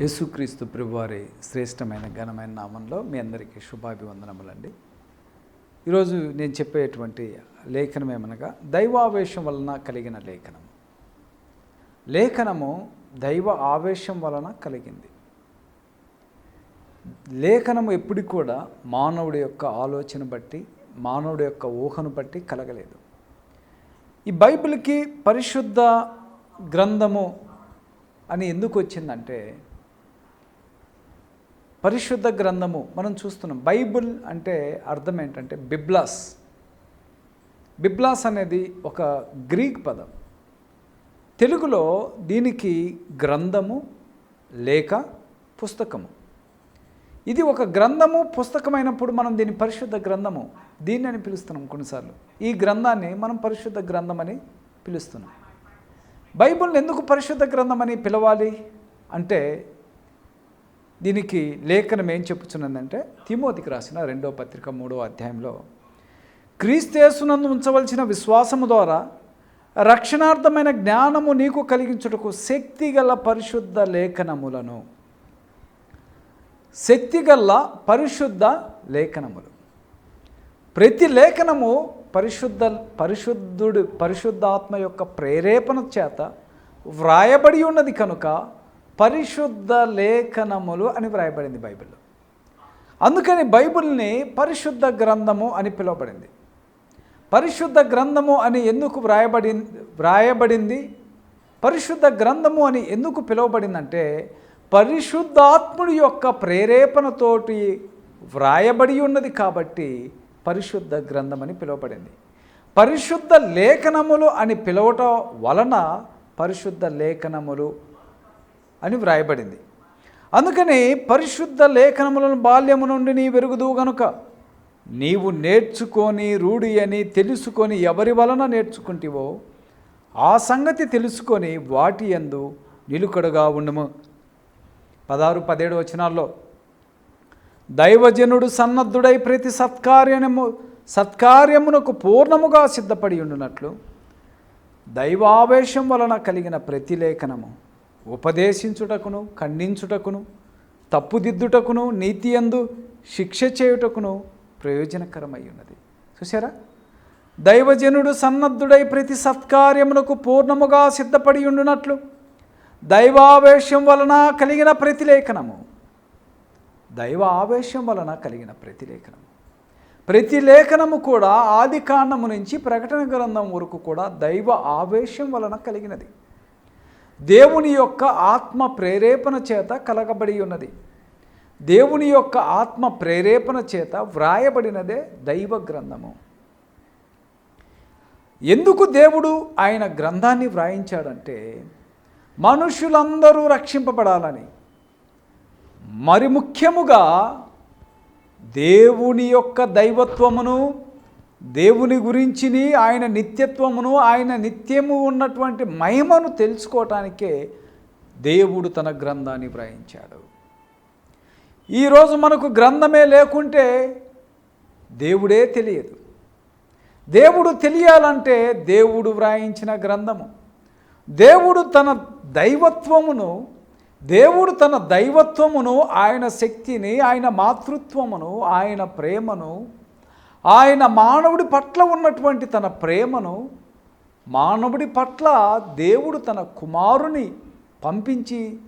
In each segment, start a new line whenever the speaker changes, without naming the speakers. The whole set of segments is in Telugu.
యేసుక్రీస్తు ప్రభువారి శ్రేష్టమైన ఘనమైన నామంలో మీ అందరికీ శుభాభివందనములండి. ఈరోజు నేను చెప్పేటువంటి లేఖనం ఏమనగా దైవావేశం వలన కలిగిన లేఖనం. లేఖనము దైవ ఆవేశం వలన కలిగింది. లేఖనము ఎప్పుడు కూడా మానవుడి యొక్క ఆలోచన బట్టి మానవుడి యొక్క ఊహను బట్టి కలగలేదు. ఈ బైబిల్కి పరిశుద్ధ గ్రంథము అని ఎందుకు వచ్చిందంటే పరిశుద్ధ గ్రంథము మనం చూస్తున్నాం. బైబిల్ అంటే అర్థం ఏంటంటే బిబ్లాస్. బిబ్లాస్ అనేది ఒక గ్రీక్ పదం. తెలుగులో దీనికి గ్రంథము లేక పుస్తకము. ఇది ఒక గ్రంథము పుస్తకమైనప్పుడు మనం దీని పరిశుద్ధ గ్రంథము దీన్ని అని పిలుస్తున్నాం కొన్నిసార్లు. ఈ గ్రంథాన్ని మనం పరిశుద్ధ గ్రంథం అని పిలుస్తున్నాం. బైబిల్ని ఎందుకు పరిశుద్ధ గ్రంథం అని పిలవాలి? అంటే దీనికి లేఖనం ఏం చెప్పుచున్నదంటే తిమోతికి రాసిన రెండో పత్రిక మూడో అధ్యాయంలో క్రీస్తేసునందు ఉంచవలసిన విశ్వాసము ద్వారా రక్షణార్థమైన జ్ఞానము నీకు కలిగించుటకు శక్తిగల పరిశుద్ధ లేఖనములను. శక్తిగల పరిశుద్ధ లేఖనములు. ప్రతి లేఖనము పరిశుద్ధ పరిశుద్ధుడు పరిశుద్ధాత్మ యొక్క ప్రేరేపణ చేత వ్రాయబడి ఉన్నది కనుక పరిశుద్ధ లేఖనములు అని వ్రాయబడింది బైబిల్లో. అందుకని బైబిల్ని పరిశుద్ధ గ్రంథము అని పిలువబడింది. పరిశుద్ధ గ్రంథము అని ఎందుకు వ్రాయబడి వ్రాయబడింది? పరిశుద్ధ గ్రంథము అని ఎందుకు పిలువబడిందంటే పరిశుద్ధాత్ముడి యొక్క ప్రేరేపణతోటి వ్రాయబడి ఉన్నది కాబట్టి పరిశుద్ధ గ్రంథం అని పిలువబడింది. పరిశుద్ధ లేఖనములు అని పిలవటం వలన పరిశుద్ధ లేఖనములు అని వ్రాయబడింది. అందుకని పరిశుద్ధ లేఖనములను బాల్యము నుండి నీ వెరుగుదు గనుక నీవు నేర్చుకొని రూఢి అని తెలుసుకొని ఎవరి వలన నేర్చుకుంటివో ఆ సంగతి తెలుసుకొని వాటి యందు నిలుకడగా ఉండము. పదహారు పదిహేడు వచనాల్లో దైవజనుడు సన్నద్ధుడై ప్రతి సత్కార్యము సత్కార్యమునకు పూర్ణముగా సిద్ధపడి ఉండునట్లు దైవావేశం వలన కలిగిన ప్రతి లేఖనము ఉపదేశించుటకును ఖండించుటకును తప్పుదిద్దుటకును నీతి అందు శిక్ష చేయుటకును ప్రయోజనకరమై ఉన్నది చూసారా దైవజనుడు సన్నద్ధుడై ప్రతి సత్కార్యమునకు పూర్ణముగా సిద్ధపడి ఉండునట్లు దైవావేశం వలన కలిగిన ప్రతిలేఖనము దైవ ఆవేశం వలన కలిగిన ప్రతిలేఖనము కూడా ఆది కాండము నుంచి ప్రకటన గ్రంథం వరకు కూడా దైవ ఆవేశం వలన కలిగినది. దేవుని యొక్క ఆత్మ ప్రేరేపణ చేత కలగబడి ఉన్నది. దేవుని యొక్క ఆత్మ ప్రేరేపణ చేత వ్రాయబడినదే దైవ గ్రంథము. ఎందుకు దేవుడు ఆయన గ్రంథాన్ని వ్రాయించాడంటే మనుషులందరూ రక్షింపబడాలని. మరి ముఖ్యముగా దేవుని యొక్క దైవత్వమును దేవుని గురించిని ఆయన నిత్యత్వమును ఆయన నిత్యము ఉన్నటువంటి మహిమను తెలుసుకోవటానికే దేవుడు తన గ్రంథాన్ని వ్రాయించాడు. ఈరోజు మనకు గ్రంథమే లేకుంటే దేవుడే తెలియదు. దేవుడు తెలియాలంటే దేవుడు వ్రాయించిన గ్రంథము. దేవుడు తన దైవత్వమును దేవుడు తన దైవత్వమును ఆయన శక్తిని ఆయన మాతృత్వమును ఆయన ప్రేమను ఆయన మానవుడి పట్ల ఉన్నటువంటి తన ప్రేమను మానవుడి పట్ల దేవుడు తన కుమారుని పంపించి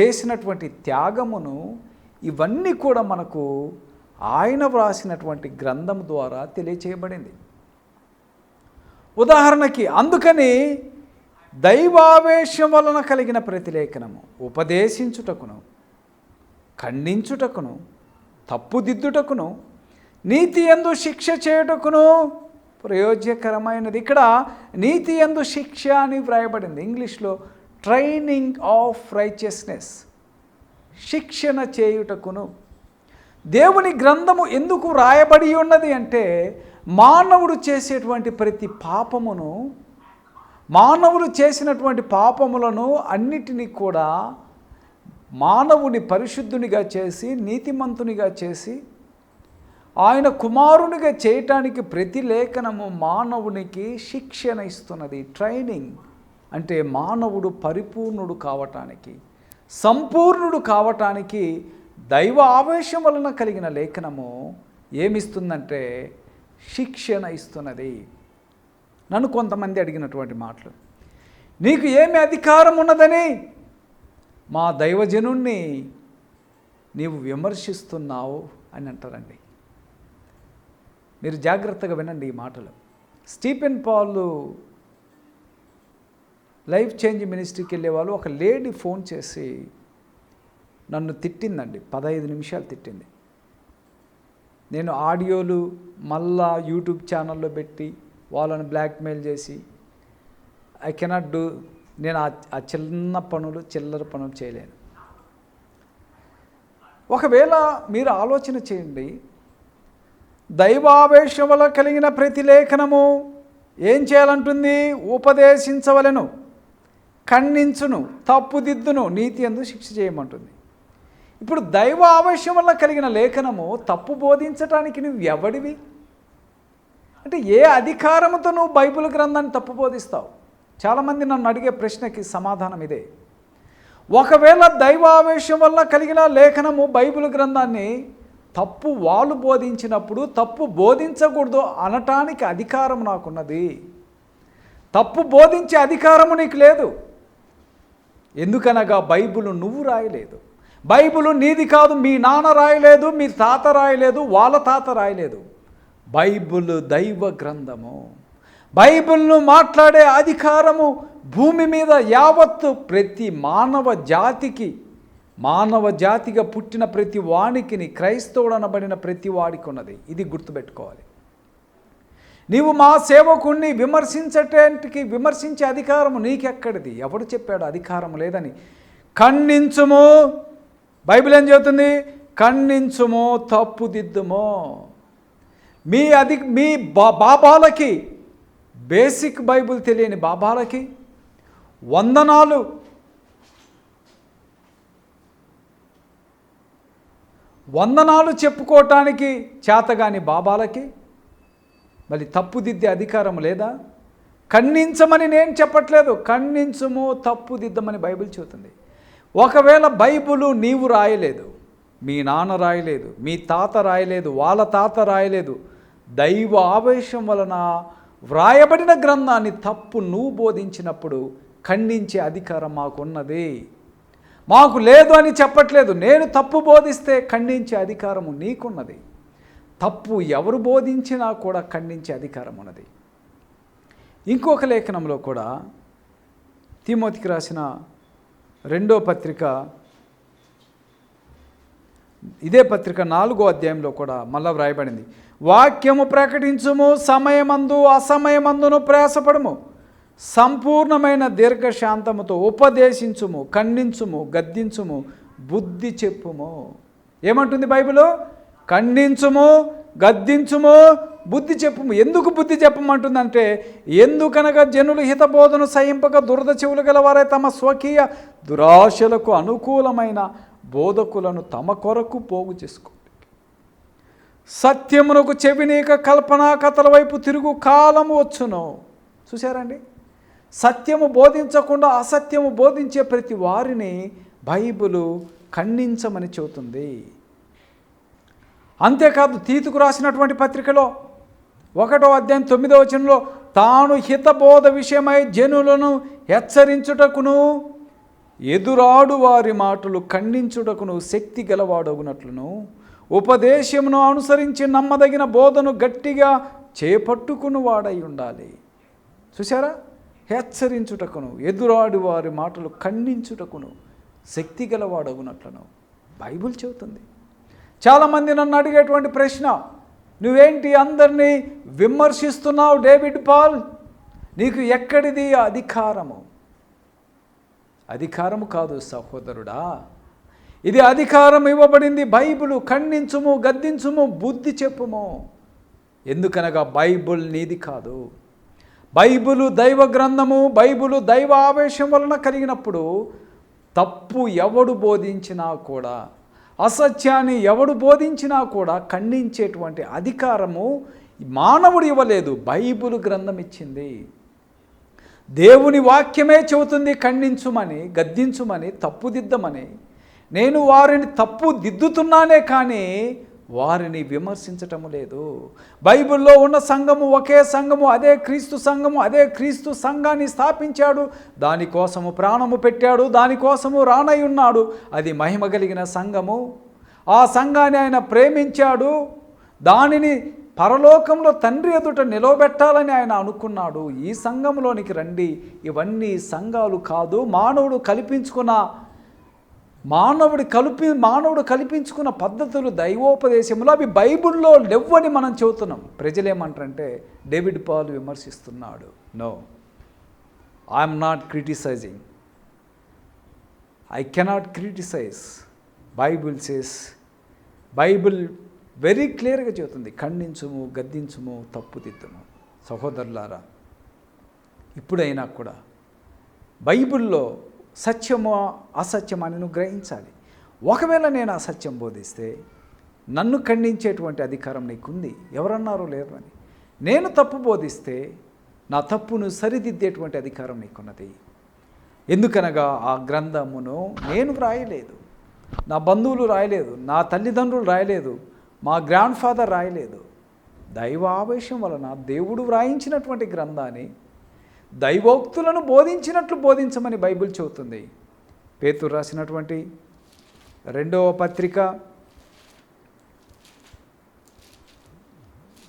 చేసినటువంటి త్యాగమును ఇవన్నీ కూడా మనకు ఆయన వ్రాసినటువంటి గ్రంథం ద్వారా తెలియచేయబడింది. ఉదాహరణకి అందుకని దైవావేశం వలన కలిగిన ప్రతిలేఖనము ఉపదేశించుటకును ఖండించుటకును తప్పుదిద్దుటకును నీతి ఎందు శిక్ష చేయుటకును ప్రయోజకరమైనది ఇక్కడ నీతి ఎందు శిక్ష అని వ్రాయబడింది. ఇంగ్లీష్లో ట్రైనింగ్ ఆఫ్ రైచియస్నెస్. శిక్షణ చేయుటకును. దేవుని గ్రంథము ఎందుకు రాయబడి ఉన్నది అంటే మానవుడు చేసేటువంటి ప్రతి పాపమును మానవుడు చేసినటువంటి పాపములను అన్నిటినీ కూడా మానవుని పరిశుద్ధునిగా చేసి నీతిమంతునిగా చేసి ఆయన కుమారునిగా చేయటానికి ప్రతి లేఖనము మానవునికి శిక్షణ ఇస్తున్నది ట్రైనింగ్ అంటే మానవుడు పరిపూర్ణుడు కావటానికి సంపూర్ణుడు కావటానికి దైవ ఆవేశం వలన కలిగిన లేఖనము ఏమిస్తుందంటే శిక్షణ ఇస్తున్నది. నన్ను కొంతమంది అడిగినటువంటి మాటలు నీకు ఏమి అధికారం ఉన్నదని మా దైవజనుణ్ణి నీవు విమర్శిస్తున్నావు అని అంటారండి. మీరు జాగ్రత్తగా వినండి ఈ మాటలు. స్టీఫెన్ పాల్ లైఫ్ చేంజ్ మినిస్ట్రీకి వెళ్ళే వాళ్ళు ఒక లేడీ ఫోన్ చేసి నన్ను తిట్టిందండి. పదహైదు నిమిషాలు తిట్టింది. నేను ఆడియోలు మళ్ళా యూట్యూబ్ ఛానల్లో పెట్టి వాళ్ళని బ్లాక్మెయిల్ చేసి ఐ కెనాట్ డూ నేను ఆ ఆ చిన్న పనులు చిల్లర పనులు చేయలేను. ఒకవేళ మీరు ఆలోచన చేయండి దైవావేశం వల్ల కలిగిన ప్రతి లేఖనము ఏం చేయాలంటుంది? ఉపదేశించవలను. ఖండించును తప్పుదిద్దును నీతి ఎందు శిక్ష చేయమంటుంది. ఇప్పుడు దైవ ఆవేశం వల్ల కలిగిన లేఖనము తప్పు బోధించటానికి నువ్వు ఎవడివి అంటే ఏ అధికారముతో నువ్వు బైబిల్ గ్రంథాన్ని తప్పు బోధిస్తావు? చాలామంది నన్ను అడిగే ప్రశ్నకి సమాధానం ఇదే. ఒకవేళ దైవావేశం వల్ల కలిగిన లేఖనము బైబిల్ గ్రంథాన్ని తప్పు వాళ్ళు బోధించినప్పుడు తప్పు బోధించకూడదు అనటానికి అధికారం నాకున్నది. తప్పు బోధించే అధికారము నీకు లేదు. ఎందుకనగా బైబుల్ నువ్వు రాయలేదు. బైబుల్ నీది కాదు మీ నాన్న రాయలేదు మీ తాత రాయలేదు వాళ్ళ తాత రాయలేదు. బైబుల్ దైవ గ్రంథము. బైబిల్ను మాట్లాడే అధికారము భూమి మీద యావత్తు ప్రతి మానవ జాతికి మానవ జాతిగా పుట్టిన ప్రతి వాడికిని క్రైస్తవుడనబడిన ప్రతి వాడికి ఉన్నది ఇది గుర్తుపెట్టుకోవాలి. నీవు మా సేవకుణ్ణి విమర్శించటానికి విమర్శించే అధికారము నీకెక్కడిది? ఎవడు చెప్పాడు అధికారం లేదని? ఖండించుము. బైబిల్ ఏం చెబుతుంది? ఖండించుము తప్పుదిద్దుము. మీ అది మీ బా బాబాలకి బేసిక్ బైబిల్ తెలియని బాబాలకి వందనాలు వందనాలు చెప్పుకోవటానికి చేతగాని బాబాలకి? మరి తప్పుదిద్దే అధికారం లేదా? ఖండించమని నేను చెప్పట్లేదు. ఖండించము తప్పుదిద్దమని బైబిల్ చెబుతుంది. ఒకవేళ బైబులు నీవు రాయలేదు మీ నాన్న రాయలేదు మీ తాత రాయలేదు వాళ్ళ తాత రాయలేదు దైవ ఆవేశం వలన వ్రాయబడిన గ్రంథాన్ని తప్పు నువ్వు బోధించినప్పుడు ఖండించే అధికారం మాకున్నది. మాకు లేదు అని చెప్పట్లేదు. నేను తప్పు బోధిస్తే ఖండించే అధికారము నీకున్నది. తప్పు ఎవరు బోధించినా కూడా ఖండించే అధికారం ఉన్నది. ఇంకొక లేఖనంలో కూడా తిమోతికి రాసిన రెండో పత్రిక ఇదే పత్రిక నాలుగో అధ్యాయంలో కూడా మళ్ళా వ్రాయబడింది. వాక్యము ప్రకటించుము సమయమందు అసమయమందును ప్రయాసపడము. సంపూర్ణమైన దీర్ఘశాంతముతో ఉపదేశించుము ఖండించుము గద్దించుము బుద్ధి చెప్పుము. ఏమంటుంది బైబిల్? ఖండించుము గద్దించుము బుద్ధి చెప్పుము. ఎందుకు బుద్ధి చెప్పమంటుందంటే ఎందుకనగా జనులు హితబోధను సహింపక దురద చెవులు గలవారే తమ స్వకీయ దురాశలకు అనుకూలమైన బోధకులను తమ కొరకు పోగు చేసుకోండి. సత్యమునకు చెవినీక కల్పనా కథల వైపు తిరుగు కాలము వచ్చును. చూసారండి సత్యము బోధించకుండా అసత్యము బోధించే ప్రతి వారిని బైబిలు ఖండించమని చెబుతుంది. అంతేకాదు తీతుకు రాసినటువంటి పత్రికలో ఒకటో అధ్యాయం తొమ్మిదో వచనంలో తాను హితబోధ విషయమై జనులను హెచ్చరించుటకును ఎదురాడు వారి మాటలు ఖండించుటకును శక్తి గలవాడగునట్లును ఉపదేశమును అనుసరించి నమ్మదగిన బోధను గట్టిగా చేపట్టుకుని వాడై ఉండాలి. చూసారా హెచ్చరించుటకును ఎదురాడి వారి మాటలు ఖండించుటకును శక్తి గలవాడగునట్లను బైబిల్ చెబుతుంది. చాలామంది నన్ను అడిగేటువంటి ప్రశ్న నువ్వేంటి అందరినీ విమర్శిస్తున్నావు డేవిడ్ పాల్? నీకు ఎక్కడిది అధికారము? అధికారము కాదు సహోదరుడా. ఇది అధికారం ఇవ్వబడింది బైబిలు ఖండించుము గద్దించుము బుద్ధి చెప్పుము. ఎందుకనగా బైబుల్ నీది కాదు. బైబిలు దైవ గ్రంథము బైబిలు దైవ ఆవేశం వలన కలిగినప్పుడు తప్పు ఎవడు బోధించినా కూడా అసత్యాన్ని ఎవడు బోధించినా కూడా ఖండించేటువంటి అధికారము మానవుడు ఇవ్వలేదు బైబిల్ గ్రంథం ఇచ్చింది. దేవుని వాక్యమే చెబుతుంది ఖండించుమని గద్దించుమని తప్పుదిద్దమని. నేను వారిని తప్పు దిద్దుతున్నానే కానీ వారిని విమర్శించటము లేదు. బైబిల్లో ఉన్న సంఘము ఒకే సంఘము అదే క్రీస్తు సంఘము అదే క్రీస్తు సంఘాన్ని స్థాపించాడు. దానికోసము ప్రాణము పెట్టాడు దానికోసము రానై ఉన్నాడు. అది మహిమ కలిగిన సంఘము. ఆ సంఘాన్ని ఆయన ప్రేమించాడు. దానిని పరలోకంలో తండ్రి ఎదుట నిలవబెట్టాలని ఆయన అనుకున్నాడు. ఈ సంఘంలోనికి రండి. ఇవన్నీ సంఘాలు కాదు మానవుడు కల్పించుకున్న మానవుడు కలిపి మానవుడు కల్పించుకున్న పద్ధతులు దైవోపదేశములు అవి బైబిల్లో లేవని మనం చెబుతున్నాం. ప్రజలు ఏమంటారంటే David Paul విమర్శిస్తున్నాడు. No I'm not criticising. I cannot criticise. Bible says Bible very క్లియర్గా చెబుతుంది. ఖండించుము గద్దించుము తప్పుదిద్దుము సహోదరులారా ఇప్పుడైనా కూడా బైబిల్లో సత్యమో అసత్యమా అని నువ్వు గ్రహించాలి. ఒకవేళ నేను అసత్యం బోధిస్తే నన్ను ఖండించేటువంటి అధికారం నీకుంది. ఎవరన్నారో లేరు అని. నేను తప్పు బోధిస్తే నా తప్పును సరిదిద్దేటువంటి అధికారం నీకున్నది. ఎందుకనగా ఆ గ్రంథమును నేను వ్రాయలేదు. నా బంధువులు రాయలేదు. నా తల్లిదండ్రులు రాయలేదు. మా గ్రాండ్ ఫాదర్ రాయలేదు. దైవ ఆవేశం వలన దేవుడు వ్రాయించినటువంటి గ్రంథాన్ని దైవోక్తులను బోధించినట్లు బోధించమని బైబిల్ చెబుతుంది. పేతురు రాసినటువంటి రెండవ పత్రిక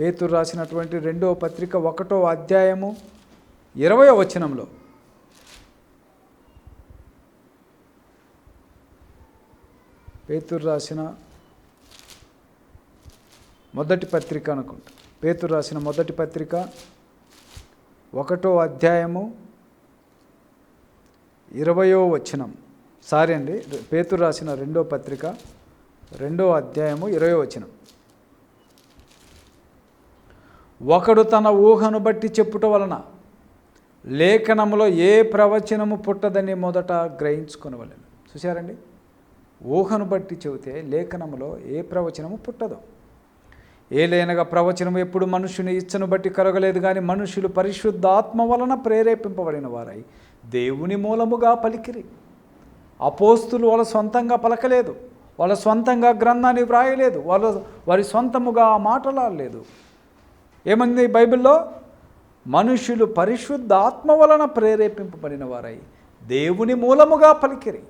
పేతురు రాసినటువంటి రెండవ పత్రిక ఒకటో అధ్యాయము ఇరవయో వచనంలో. పేతురు రాసిన మొదటి పత్రిక అనుకుంటా. పేతురు రాసిన మొదటి పత్రిక ఒకటో అధ్యాయము ఇరవయో వచనం. సారీ అండి పేతురు రాసిన రెండో పత్రిక రెండో అధ్యాయము ఇరవై వచనం. ఒకడు తన ఊహను బట్టి చెప్పుట వలన లేఖనములో ఏ ప్రవచనము పుట్టదని మొదట గ్రహించుకునవలను. చూశారండి? ఊహను బట్టి చెబితే లేఖనములో ఏ ప్రవచనము పుట్టదు. ఏలైనగా ప్రవచనం ఎప్పుడు మనుషుని ఇచ్చను బట్టి కరగలేదు కానీ మనుషులు పరిశుద్ధ ఆత్మ వలన ప్రేరేపింపబడిన వారై దేవుని మూలముగా పలికిరి. అపోస్తులు వాళ్ళ సొంతంగా పలకలేదు వాళ్ళ సొంతంగా గ్రంథాన్ని వ్రాయలేదు వాళ్ళ వారి సొంతముగా మాటలాడలేదు ఏమంది బైబిల్లో? మనుషులు పరిశుద్ధ ఆత్మ వలన ప్రేరేపింపబడిన వారై దేవుని మూలముగా పలికిరి.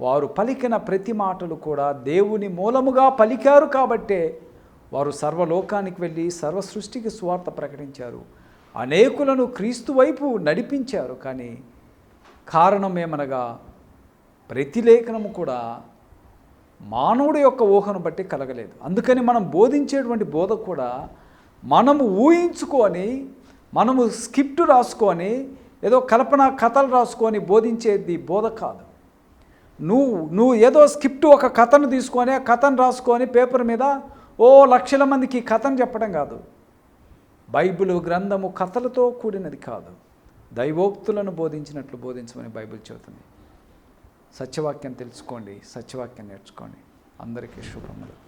వారు పలికిన ప్రతి మాటలు కూడా దేవుని మూలముగా పలికారు కాబట్టే వారు సర్వలోకానికి వెళ్ళి సర్వ సృష్టికి స్వార్థ ప్రకటించారు. అనేకులను క్రీస్తు వైపు నడిపించారు కానీ కారణం ఏమనగా ప్రతిలేఖనము కూడా మానవుడి యొక్క ఊహను బట్టి కలగలేదు. అందుకని మనం బోధించేటువంటి బోధ కూడా మనము ఊహించుకొని మనము స్క్రిప్ట్ రాసుకొని ఏదో కల్పన కథలు రాసుకొని బోధించేది బోధ కాదు. నువ్వు నువ్వు ఏదో స్క్రిప్ట్ ఒక కథను తీసుకొని ఆ కథను రాసుకొని పేపర్ మీద ఓ లక్షల మందికి కథను చెప్పడం కాదు. బైబిల్ గ్రంథము కథలతో కూడినది కాదు. దైవోక్తులను బోధించినట్లు బోధించమని బైబిల్ చెబుతుంది. సత్యవాక్యం తెలుసుకోండి సత్యవాక్యం నేర్చుకోండి. అందరికీ శుభములు.